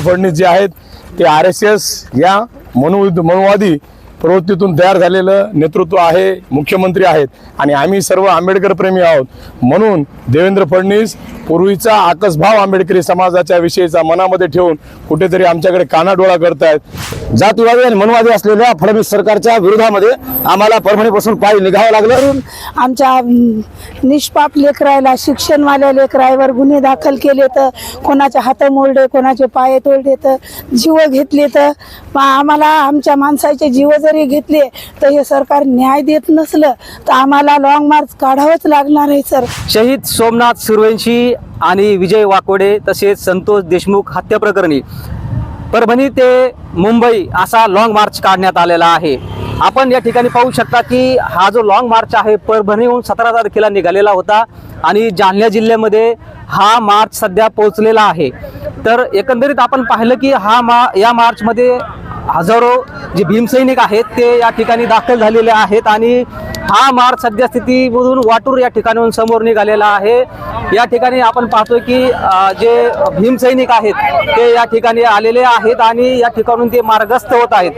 फडणवीस जे आहेत ते आर एस एस या मनु मनुवादी प्रवृत्तीतून तयार झालेलं नेतृत्व आहे मुख्यमंत्री आहेत आणि आम्ही सर्व आंबेडकर प्रेमी आहोत. म्हणून देवेंद्र फडणवीस पूर्वीचा आकसभाव आंबेडकरी समाजाच्या विषयीचा मनामध्ये ठेवून कुठेतरी आमच्याकडे कानाडोळा करतायत. जातीवादी आणि मनवादी असलेल्या फडणवीस सरकारच्या विरोधामध्ये आम्हाला परभणीपासून पाय निघावं लागलं. आमच्या निष्पाप लेकरायला शिक्षणवाल्या लेकरायवर गुन्हे दाखल केले तर कोणाचे हात मोडले कोणाचे पाय तोडले तर जीव घेतले तर आम्हाला आमच्या माणसाचे जीव जर घेतले तर हे सरकार न्याय देत नसलं तर आम्हाला लॉंग मार्च काढावंच लागणार आहे सर शहीद सोमनाथ सुरवंशी आणि विजय वाकोडे तसेच संतोष देशमुख हत्येप्रकरणी परभणी ते मुंबई असा लॉंग मार्च काढण्यात आलेला आहे. आपण या ठिकाणी पाहू शकता की हा जो लॉंग मार्च आहे परभणीहून सतरा तारखेला निघालेला होता आणि जालना जिल्ह्यामध्ये हा मार्च सध्या पोहोचलेला आहे. तर एकंदरीत आपण पाहिलं की हा मा या मार्चमध्ये हजारो जे भीमसैनिक आहेत ते या ठिकाणी दाखल झालेले आहेत आणि हा मार्च सद्यस्थितीमधून वाटूर या ठिकाणाहून समोर निघालेला आहे. या ठिकाणी आपण पाहतोय की जे भीमसैनिक आहेत ते या ठिकाणी आलेले आहेत आणि या ठिकाणून ते मार्गस्थ होत आहेत.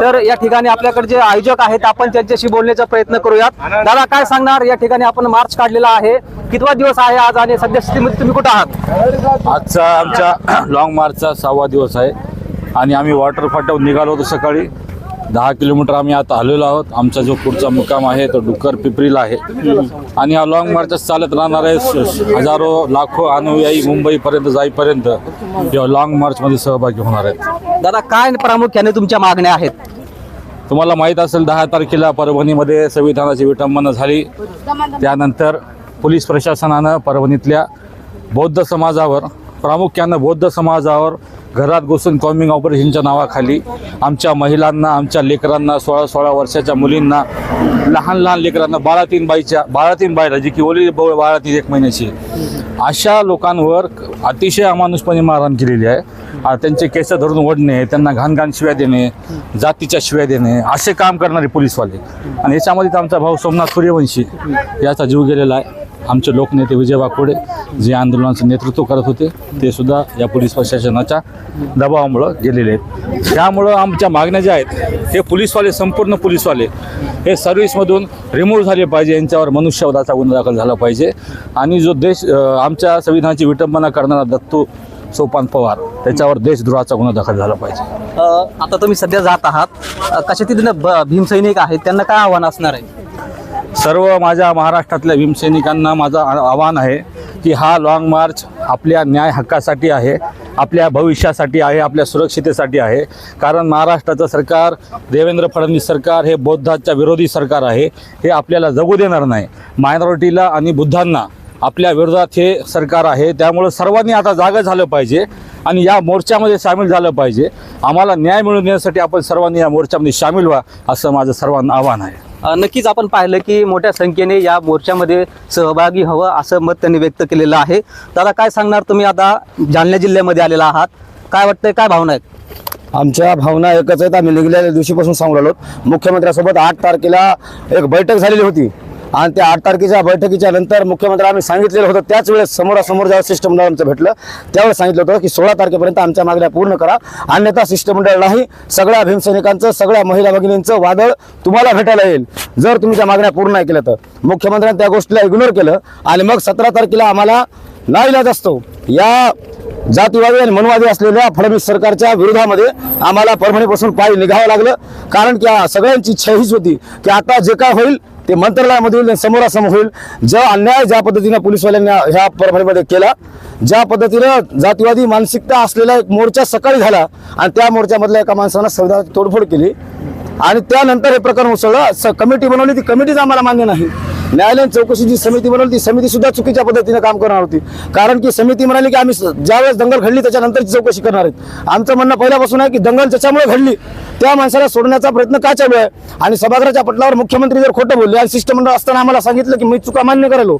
तर या ठिकाणी आपल्याकडे जे आयोजक आहेत आपण त्यांच्याशी बोलण्याचा प्रयत्न करूयात. दादा काय सांगणार? या ठिकाणी आपण मार्च काढलेला आहे. कितवा दिवस आहे आज आणि सद्यस्थितीमध्ये तुम्ही कुठं आहात? आजचा आमच्या लॉंग मार्चचा सहावा दिवस आहे. आणि आम्ही वॉटर फाट्यावर निघालो होतो सकाळी. दहा किलोमीटर आम्ही आता आलेलो आहोत. आमचा जो पुढचा मुक्काम आहे तो डुक्कर पिपरीला आहे. आणि हा लॉंग मार्चच चालत राहणार आहे. हजारो लाखो अनुयायी मुंबईपर्यंत जाईपर्यंत या लॉंग मार्चमध्ये सहभागी होणार आहेत. दादा काय प्रामुख्याने तुमच्या मागण्या आहेत? तुम्हाला माहीत असेल दहा तारखेला परभणीमध्ये संविधानाची विटंबना झाली. त्यानंतर पोलीस प्रशासनानं परभणीतल्या बौद्ध समाजावर प्रामुख्यानं बौद्ध समाजावर घरात घुसून कॉम्बिंग ऑपरेशनच्या नावाखाली आमच्या महिलांना आमच्या लेकरांना सोळा सोळा वर्षाच्या मुलींना लहान लहान लेकरांना बाळातीन बाईच्या बाळातीन बाईला जी की ओली ब- बाळातीन एक महिन्याची अशा लोकांवर अतिशय अमानुषपणे मारहाण केलेली आहे. त्यांचे केस धरून ओढणे त्यांना घाणघाण शिव्या देणे जातीच्या शिव्या देणे असे काम करणारे पोलीसवाले. आणि याच्यामध्ये तर आमचा भाऊ सोमनाथ सूर्यवंशी याचा जीव गेलेला आहे. आमचे लोकनेते विजय वाकोडे जे आंदोलनाचं नेतृत्व करत होते ते सुद्धा या पोलीस प्रशासनाच्या दबावामुळं गेलेले आहेत. त्यामुळं आमच्या मागण्या ज्या आहेत हे पोलीसवाले संपूर्ण पोलीसवाले हे सर्व्हिसमधून रिमूव्ह झाले पाहिजे यांच्यावर मनुष्यवधाचा गुन्हा दाखल झाला पाहिजे. आणि जो देश आमच्या संविधानाची विटंबना करणारा दत्तू सोपान पवार त्याच्यावर देशद्रोहाचा गुन्हा दाखल झाला पाहिजे. आता तुम्ही सध्या जात आहात. अ, कशा तिथे भीमसैनिक आहेत त्यांना काय आव्हान असणार आहे? सर्व माझ्या महाराष्ट्रातल्या भीमसैनिकांना माझं आव्हान आहे की हा लाँग मार्च आपल्या न्याय हक्कासाठी आहे आपल्या भविष्यासाठी आहे आपल्या सुरक्षितेसाठी आहे. कारण महाराष्ट्राचं सरकार देवेंद्र फडणवीस सरकार हे बौद्धाच्या विरोधी सरकार आहे हे आपल्याला जगू देणार नाही. मायनॉरिटीला आणि बुद्धांना आपल्या विरोधात हे सरकार आहे. त्यामुळं सर्वांनी आता जागं झालं पाहिजे आणि या मोर्चामध्ये सामील झालं पाहिजे. आम्हाला न्याय मिळवून देण्यासाठी आपण सर्वांनी या मोर्चामध्ये सामील व्हा असं माझं सर्वांना आव्हान आहे. नक्कीच आपण पाहिलं की मोठ्या संख्येने या मोर्चामध्ये सहभागी हवं असं मत त्यांनी व्यक्त केलेलं आहे. दादा काय सांगणार तुम्ही आता? जालना जिल्ह्यामध्ये आलेला आहात. काय वाटतंय? काय भावना आहेत? आमच्या भावना एकच आहेत. आम्ही निघलेल्या दिवशीपासून सांगू राहिलो. मुख्यमंत्र्यासोबत आठ तारखेला एक बैठक झालेली होती. आणि त्या आठ तारखेच्या बैठकीच्या नंतर मुख्यमंत्री आम्ही सांगितलेलं होतं त्याच वेळेस समोरासमोर ज्यावेळेस शिष्टमंडळ आमचं भेटलं त्यावेळेस सांगितलं होतं की सोळा तारखेपर्यंत आमच्या मागण्या पूर्ण करा. अन्यथा शिष्टमंडळ नाही सगळ्या भीमसैनिकांचं सगळ्या महिला भगिनींचं वादळ तुम्हाला भेटायला येईल. जर तुम्ही त्या मागण्या पूर्ण नाही केल्या तर. मुख्यमंत्र्यांनी त्या गोष्टीला इग्नोर केलं आणि मग सतरा तारखेला आम्हाला नाईलाज असतो. या जातीवादी आणि मनवादी असलेल्या फडणवीस सरकारच्या विरोधामध्ये आम्हाला परभणीपासून पायी निघावं लागलं. कारण की सगळ्यांची इच्छा हीच होती की आता जे काय होईल ते मंत्रालयामध्ये होईल आणि समोरासमोर होईल. ज्या अन्याय ज्या पद्धतीनं पोलिसवाल्यांनी ह्या परभणीमध्ये केला ज्या पद्धतीनं जातीवादी मानसिकता असलेला एक मोर्चा सकाळी झाला आणि त्या मोर्चामधल्या एका माणसानं संविधानाची तोडफोड केली. आणि त्यानंतर हे प्रकरण उसळलं. स- कमिटी बनवली. ती कमिटीच आम्हाला मान्य नाही. न्यायालयीन चौकशीची समिती बनवली ती समिती सुद्धा चुकीच्या पद्धतीने काम करणार होती. कारण की समिती म्हणाली की आम्ही ज्यावेळेस दंगल घडली त्याच्यानंतरची चौकशी करणार आहेत. आमचं म्हणणं पहिल्यापासून आहे की दंगल ज्याच्यामुळे घडली त्या माणसाला सोडण्याचा प्रयत्न का चालू आहे? आणि सभागृहाच्या पटलावर मुख्यमंत्री जर खोटं बोलले आणि शिष्टमंडळ असताना आम्हाला सांगितलं की मी चुका मान्य करायलो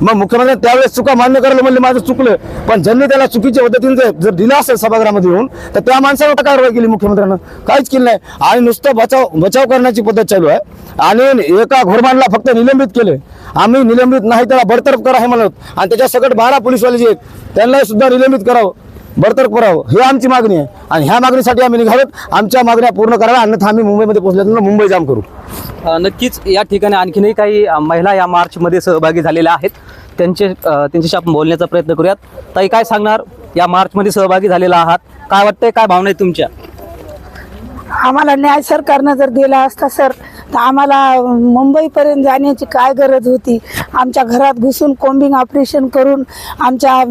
मग मुख्यमंत्री त्यावेळेस चुका मान्य करायला म्हणले माझं चुकलं. पण ज्यांनी त्याला चुकीच्या पद्धतीने जर- जर दिलं असेल सभागृहामध्ये येऊन तर त्या माणसावर कारवाई केली मुख्यमंत्र्यांना. काहीच केलं नाही. आणि नुसतं बचाव बचाव करण्याची पद्धत चालू आहे. आणि एका घोरमानला फक्त निलंबित केले आम्ही निलंबित नाही त्याला बडतर्फ करा हे म्हणत. आणि त्याच्या सकट बारा पोलीसवाले जे आहेत त्यांनाही सुद्धा निलंबित करावं. बरतरफ करावं ही आमची मागणी आहे. आणि ह्या मागणीसाठी आम्ही निघालोत. आमच्या मागण्या पूर्ण कराव्या अन्यथा आम्ही मुंबईमध्ये पोहोचल्यानंतर मुंबई जाम करू. नक्कीच या ठिकाणी आणखीनही काही महिला या मार्चमध्ये सहभागी झालेल्या आहेत. त्यांचे त्यांच्याशी आपण बोलण्याचा प्रयत्न करूयात. ताई काय सांगणार? या मार्चमध्ये सहभागी झालेला आहात. काय वाटतंय? काय भावना आहे तुमच्या? आम्हाला न्याय सरकारनं जर दिला असता सर तर आम्हाला मुंबईपर्यंत जाण्याची काय गरज होती? आमच्या घरात घुसून कोंबिंग ऑपरेशन करून आमच्या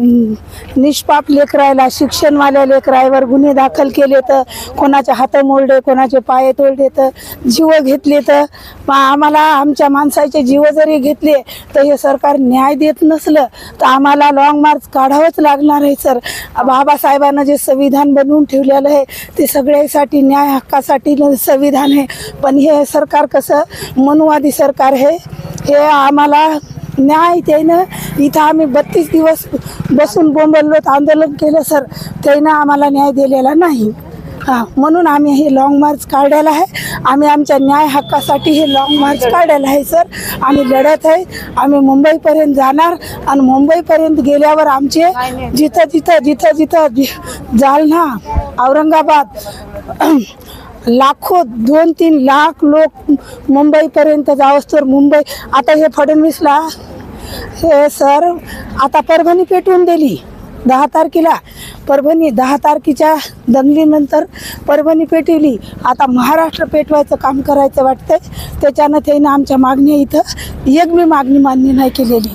निष्पाप लेकरायला शिक्षणवाल्या लेकरायवर गुन्हे दाखल केले तर कोणाचे हातं मोडले कोणाचे पाय तोडले तर जीव घेतले तर मग आम्हाला आमच्या माणसाचे जीव जरी घेतले तर हे सरकार न्याय देत नसलं तर आम्हाला लाँग मार्च काढावंच लागणार आहे सर. बाबासाहेबांना जे संविधान बनवून ठेवलेलं आहे ते सगळ्यासाठी न्याय हक्कासाठी न- संविधान आहे. पण हे सरकार कसं मनुवादी सरकार हे हे आम्हाला न्याय त्यानं इथं आम्ही बत्तीस दिवस बसून बोंबललो आंदोलन केलं सर. त्यानं आम्हाला न्याय दिलेला नाही. हां म्हणून आम्ही हे लाँग मार्च काढायला आहे. आम्ही आमच्या न्याय हक्कासाठी हे लाँग मार्च काढायला आहे सर. आम्ही लढत आहे. आम्ही मुंबईपर्यंत जाणार आणि मुंबईपर्यंत गेल्यावर आमचे जिथं जिथं जिथं जिथं जालना औरंगाबाद लाखो दोन तीन लाख लोक मुंबईपर्यंत जावंच तर मुंबई. आता हे फडणवीसला हे सर आता परभणी पेटवून दिली दहा तारखेला. परभणी दहा तारखेच्या दंगलीनंतर परभणी पेटवली. आता महाराष्ट्र पेटवायचं काम करायचं वाटतंय. त्याच्यानं त्यानं आमच्या मागण्या इथं एक बी मागणी मान्य नाही केलेली.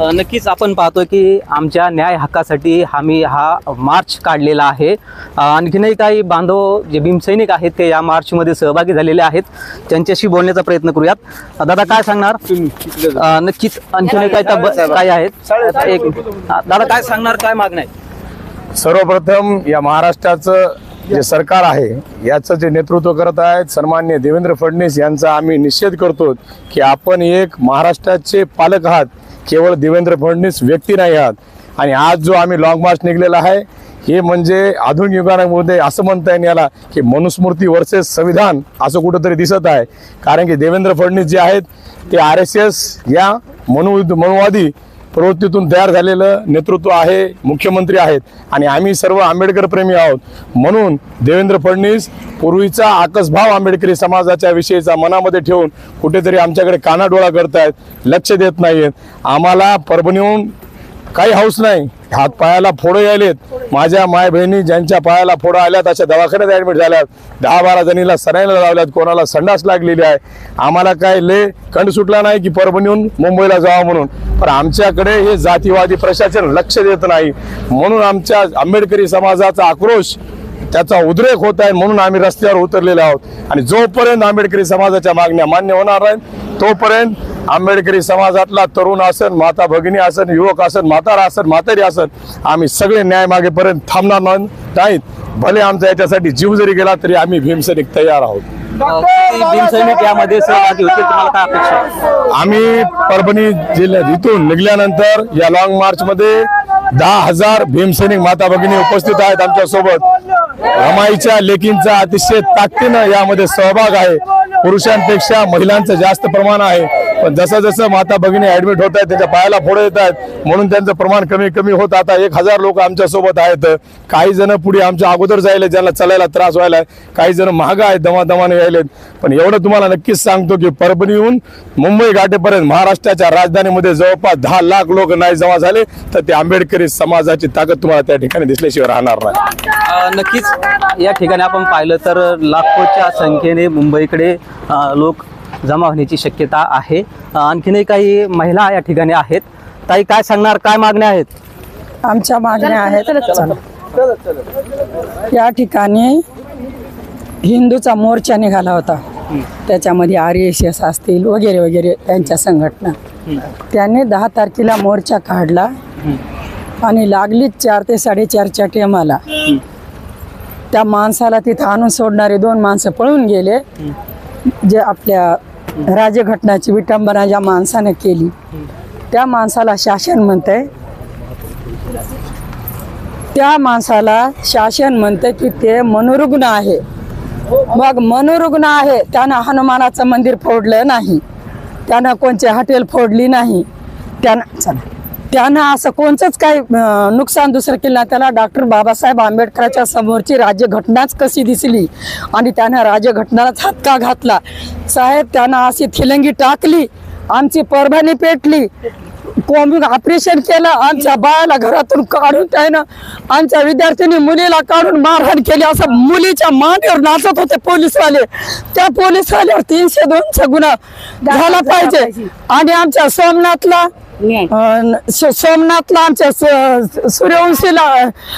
नक्कीच आपण पाहतो की आमच्या न्याय हक्कासाठी आम्ही हा मार्च काढलेला आहे. आणखीनही काही बांधव जे भीमसैनिक आहेत ते या मार्चमध्ये सहभागी झालेले आहेत. त्यांच्याशी बोलण्याचा प्रयत्न करूयात. दादा काय सांगणार? नक्कीच आणखीनही काही तब काय आहेत. एक दादा काय सांगणार? काय मागणं आहे? सर्वप्रथम या महाराष्ट्राचं जे सरकार आहे याचं जे नेतृत्व करत आहेत सन्मान्य देवेंद्र फडणवीस यांचा आम्ही निषेध करतो की आपण एक महाराष्ट्राचे पालक आहात केवळ देवेंद्र फडणवीस व्यक्ती नाही आहात. आणि आज जो आम्ही लॉंग मार्च निघलेला आहे हे म्हणजे आधुनिक युगामध्ये असं म्हणता येईल याला की मनुस्मृती वर्सेस संविधान असं कुठंतरी दिसत आहे. कारण की देवेंद्र फडणवीस जे आहेत ते आर एस एस या मनु मनुवादी प्रवृत्तीतून तयार झालेलं नेतृत्व आहे मुख्यमंत्री आहेत आणि आम्ही सर्व आंबेडकर प्रेमी आहोत. म्हणून देवेंद्र फडणवीस पूर्वीचा आकसभाव आंबेडकरी समाजाच्या विषयीचा मनामध्ये ठेवून कुठेतरी आमच्याकडे कानाडोळा करतायत लक्ष देत नाहीत आम्हाला परभणीहून काही हौस नाही. हात पायाला फोडं यायलेत. माझ्या माय बहिणी ज्यांच्या पायाला फोडं आल्यात अशा दवाखान्यात ऍडमिट झाल्यात. दहा बारा जणीला सरायला लावल्यात कोणाला संडास लागलेली आहे. आम्हाला काय ले कंड सुटला नाही की परभणीहून मुंबईला जावं म्हणून. पण आमच्याकडे हे जातीवादी प्रशासन लक्ष देत नाही. म्हणून आमच्या आंबेडकरी समाजाचा आक्रोश त्याचा उद्रेक होत आहे म्हणून आम्ही रस्त्यावर उतरलेले आहोत. आणि जोपर्यंत आंबेडकरी समाजाच्या मागण्या मान्य होणार नाहीत तोपर्यंत आंबेडकरी समाजातला तरुण असन माता भगिनी असन युवक असन म्हातारा असन म्हातारी असन आम्ही सगळे न्याय मागेपर्यंत थांबणार नाही- नाहीत भले आमचा याच्यासाठी जीव जरी गेला तरी आम्ही भीमसैनिक तयार आहोत. यामध्ये सहभागी होतील तुम्हाला काय अपेक्षा? आम्ही परभणी जिल्ह्यात इथून निघाल्यानंतर या लॉंग मार्च मध्ये दहा हजार भीमसैनिक माता भगिनी उपस्थित आहेत आमच्यासोबत रमाईच्या लेकींचा अतिशय ताकदीनं यामध्ये सहभाग आहे. पुरुषांपेक्षा महिलांचं जास्त प्रमाण आहे. पण जसं जसं माता भगिनी ऍडमिट होत आहेत त्यांच्या पायाला फोडं येत आहेत म्हणून त्यांचं प्रमाण कमी कमी होत आता एक हजार लोक आमच्यासोबत आहेत. काही जण पुढे आमच्या अगोदर जायले ज्यांना चालायला त्रास व्हायला काही जण महाग आहेत दमादमाने यायलेत पण एवढं तुम्हाला नक्कीच सांगतो की परभणीहून मुंबई गाठेपर्यंत महाराष्ट्राच्या राजधानीमध्ये जवळपास दहा लाख लोक नाही जमा झाले तर ते आंबेडकरी समाजाची ताकद तुम्हाला त्या ठिकाणी दिसल्याशिवाय राहणार नाही. नक्कीच या ठिकाणी आपण पाहिलं तर लाखोच्या संख्येने मुंबईकडे लोक जमा होण्याची शक्यता आहे. आणखीनही काही महिला या ठिकाणी आहेत. ताई काय सांगणार? काय मागण्या आहेत? आमच्या मागण्या आहेत. या ठिकाणी हिंदूचा मोर्चा निघाला होता. त्याच्यामध्ये आर एस एस असतील वगैरे वगैरे त्यांच्या संघटना. त्याने दहा तारखेला मोर्चा काढला. आणि लागलीच चार ते साडेचारच्या टेमाला. त्या माणसाला तिथं आणून सोडणारे दोन माणसं पळून गेले. जे आपल्या राजघटनाची विटंबना ज्या माणसानं केली त्या माणसाला शासन म्हणतंय. त्या माणसाला शासन म्हणतं की ते मनोरुग्ण आहे. मग मनोरुग्ण आहे त्यानं हनुमानाचं मंदिर फोडलं नाही. त्यानं कोणचे हॉटेल फोडली नाही. त्यानं चला. त्यानं असं कोणचंच अं, नुकसान दुसरं केलं नाही. त्याला डॉक्टर बाबासाहेब आंबेडकरांच्या समोरची राज्यघटनाच कशी दिसली आणि त्यानं राज्यघटनालाच हात का घातला. साहेब त्यानं अशी थिलंगी टाकली आमची परभणी पेटली कोंबी ऑपरेशन केलं आमच्या बाळाला घरातून काढून त्यानं आमच्या विद्यार्थिनी मुलीला काढून मारहाण केली. असं मुलीच्या मांडीवर नाचत होते पोलीसवाले. त्या पोलीसवाल्यावर तीनशे दोनचा गुन्हा झाला पाहिजे. आणि आमच्या सोमनाथला स- सोमनाथला आमच्या स- सूर्यवंशीला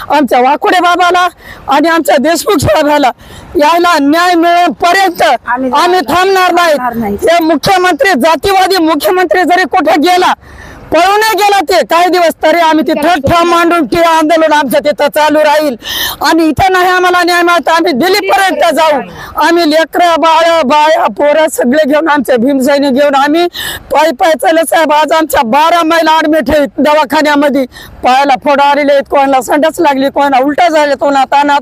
आमच्या वाकुडे बाबाला आणि आमच्या देशमुख साहेबाला यायला न्याय मिळेपर्यंत आम्ही आम्ही थांबणार थांबणार नाही नाही. हे मुख्यमंत्री जातीवादी मुख्यमंत्री जरी कुठे गेला पळून गेला ते. काही दिवस तरी आम्ही तिथं ठाम मांडून ते आंदोलन आमचं तिथं चालू राहील. आणि इथं नाही आम्हाला न्याय मिळत. आम्ही दिल्लीपर्यंत जाऊ. आम्ही लेकरं बाळ बाया पोरं सगळे घेऊन आमच्या भीमसैनी घेऊन आम्ही पायी पायी चालत साहेब आज आमच्या बारा महिला ऍडमिट आहेत दवाखान्यामध्ये. पायाला फोड आलेले आहेत. कोणाला संडास लागली कोणाला उलटा झाले कोणा तानात.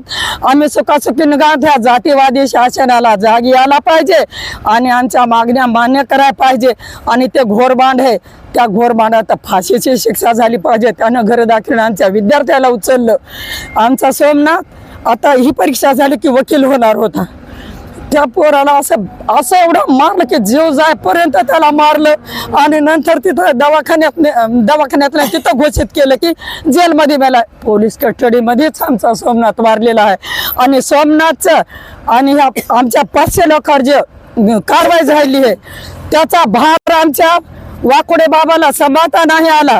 आम्ही सुखासुखी गाठ ह्या जातीवादी शासनाला जागी आला पाहिजे. आणि आमच्या मागण्या मान्य करायला पाहिजे. आणि ते घोरबांड आहे. त्या घोरबांडात फाशीची शिक्षा झाली पाहिजे. त्यानं घर दाखल आमच्या विद्यार्थ्याला उचललं. आमचा सोमनाथ आता ही परीक्षा झाली की वकील होणार होता. त्या पोराला असं असं एवढं मारलं की जीव जायपर्यंत त्याला मारलं. आणि नंतर तिथं दवाखान्यात दवाखान्यात नाही तिथं घोषित केलं की जेलमध्ये मेला. पोलीस कस्टडीमध्येच आमचा सोमनाथ मारलेला आहे. आणि सोमनाथचं आणि आमच्या पाचशे लोकांवर जे कारवाई झाली आहे त्याचा भार आमच्या वाकुडे बाबाला समाता नाही आला.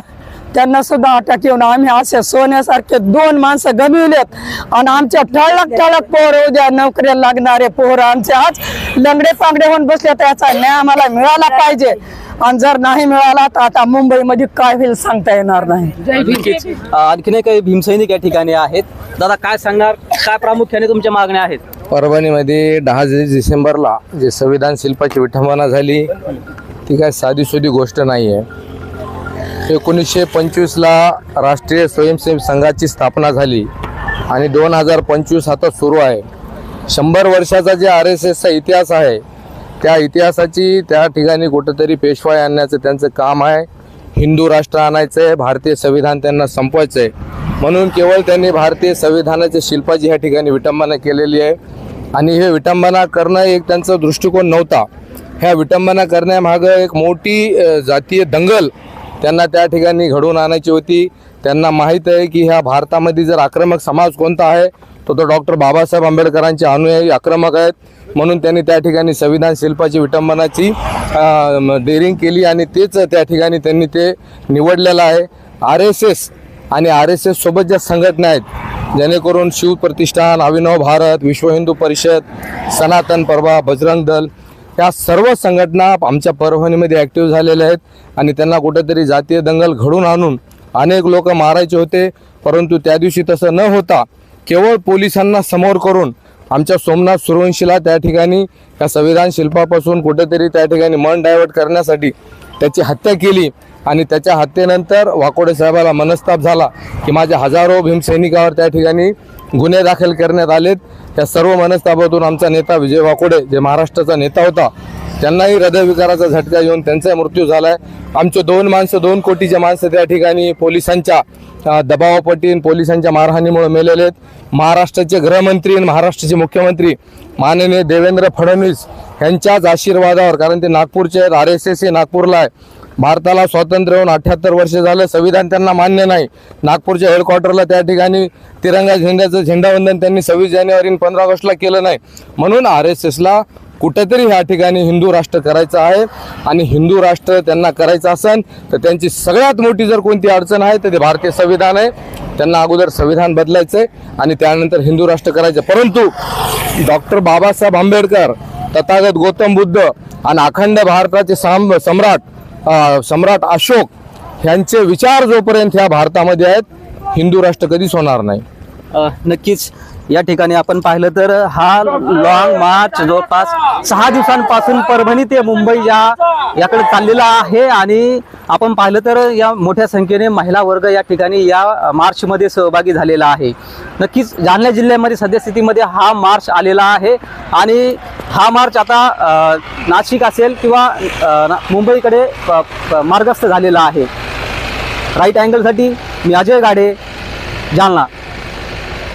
त्यांना सुद्धा अटक येऊन आम्ही असे सोन्यासारखे दोन माणसं गमिवलेत. आणि आमच्या ठळक ठळक पोर उद्या नोकरीला लागणारे पोर आमचे आज लंगडे पांगडे होऊन बसले तर याचा न्याय आम्हाला मिळाला पाहिजे. आणि जर नाही मिळाला तर आता मुंबईमध्ये काय होईल सांगता येणार नाही. आणखीन काही भीमसैनिक या ठिकाणी आहेत. दादा काय सांगणार? काय प्रामुख्याने तुमच्या मागण्या आहेत? परभणीमध्ये दहा डिसेंबरला जे संविधान शिल्पाची विठंबना झाली ती काय साधीसुधी गोष्ट नाही आहे एकोणीसशे पंचवीसला राष्ट्रीय स्वयंसेवक संघाची स्थापना झाली आणि दोन हजार पंचवीस आता सुरू आहे. शंभर वर्षाचा जे आर एस एसचा इतिहास आहे त्या इतिहासाची त्या ठिकाणी कुठंतरी पेशवाई आणण्याचं त्यांचं काम आहे. हिंदू राष्ट्र आणायचं आहे भारतीय संविधान त्यांना संपवायचं आहे म्हणून केवळ त्यांनी भारतीय संविधानाच्या शिल्पाची ह्या ठिकाणी विटंबना केलेली आहे. आणि हे विटंबना करणं एक त्यांचा दृष्टिकोन नव्हता. ह्या विटंबना करण्यामागं एक मोठी जातीय दंगल त्यांना त्या ठिकाणी घडवून आणायची होती. त्यांना माहीत आहे की ह्या भारतामध्ये जर आक्रमक समाज कोणता आहे तो तो डॉक्टर बाबासाहेब आंबेडकरांचे अनुयायी आक्रमक आहेत. म्हणून त्यांनी त्या ठिकाणी संविधान शिल्पाची विटंबनाची अ, डेअरिंग केली आणि तेच त्या ठिकाणी त्यांनी ते निवडलेलं आहे. आर एस एस आणि आर एस एस सोबत ज्या संघटना आहेत जेणेकरून शिव प्रतिष्ठान अभिनव भारत विश्व हिंदू परिषद सनातन परवा बजरंग दल या सर्व संघटना आमच्या परभणीमध्ये ॲक्टिव्ह झालेल्या आहेत आणि त्यांना कुठेतरी जातीय दंगल घडून आणून अनेक लोक मारायचे होते. परंतु त्या दिवशी तसं न होता केवळ पोलिसांना समोर करून आमच्या सोमनाथ सुरवंशीला त्या ठिकाणी या संविधान शिल्पापासून कुठेतरी त्या ठिकाणी मन डायवर्ट करण्यासाठी त्याची हत्या केली आणि त्याच्या हत्येनंतर वाकोडे साहेबाला मनस्ताप झाला की माझ्या हजारो भीमसैनिकावर त्या ठिकाणी गुन्हे दाखल करण्यात आलेत. या सर्व मनस्तापातून आमचा नेता विजय वाकोडे जे महाराष्ट्राचा नेता होता त्यांनाही हृदयविकाराचा झटका येऊन त्यांचा मृत्यू झाला आहे आमचे दोन माणसं दोन कोटीचे माणसं त्या ठिकाणी पोलिसांच्या दबावापटीन पोलिसांच्या मारहाणीमुळे मेलेले आहेत. महाराष्ट्राचे गृहमंत्री आणि महाराष्ट्राचे मुख्यमंत्री माननीय देवेंद्र फडणवीस यांच्याच आशीर्वादावर कारण ते नागपूरचे आहेत आर एस एस हे नागपूरला आहे. भारताला स्वातंत्र्य होऊन अठ्ठ्याहत्तर वर्ष झालं. संविधान त्यांना मान्य नाही. नागपूरच्या हेडक्वार्टरला त्या ठिकाणी तिरंगा झेंड्याचं झेंडावंदन त्यांनी सव्वीस जानेवारी आणि पंधरा ऑगस्टला केलं नाही. म्हणून आर एस एसला कुठेतरी ह्या ठिकाणी हिंदू राष्ट्र करायचं आहे. आणि हिंदू राष्ट्र त्यांना करायचं असेल तर त्यांची सगळ्यात मोठी जर कोणती अडचण आहे तर ते भारतीय संविधान आहे. त्यांना अगोदर संविधान बदलायचं आहे आणि त्यानंतर हिंदू राष्ट्र करायचं. परंतु डॉक्टर बाबासाहेब आंबेडकर तथागत गौतम बुद्ध आणि अखंड भारताचे साम सम्राट सम्राट अशोक ह्यांचे विचार जोपर्यंत ह्या भारतामध्ये आहेत हिंदू राष्ट्र कधीच होणार नाही. नक्कीच. या ठिकाणी आपण पाहिलं तर हा लॉंग मार्च जवळपास सहा दिवसांपासून परभणी ते मुंबई या याकडे चाललेला आहे आणि आपण पाहिलं तर या मोठ्या संख्येने महिला वर्ग या ठिकाणी या मार्चमध्ये सहभागी झालेला आहे. नक्कीच जालना जिल्ह्यामध्ये सद्यस्थितीमध्ये हा मार्च आलेला आहे आणि हा मार्च आता नाशिक असेल किंवा ना- मुंबईकडे प- प- मार्गस्थ झालेला आहे. राईट अँगलसाठी मी अजय गाडे जालना.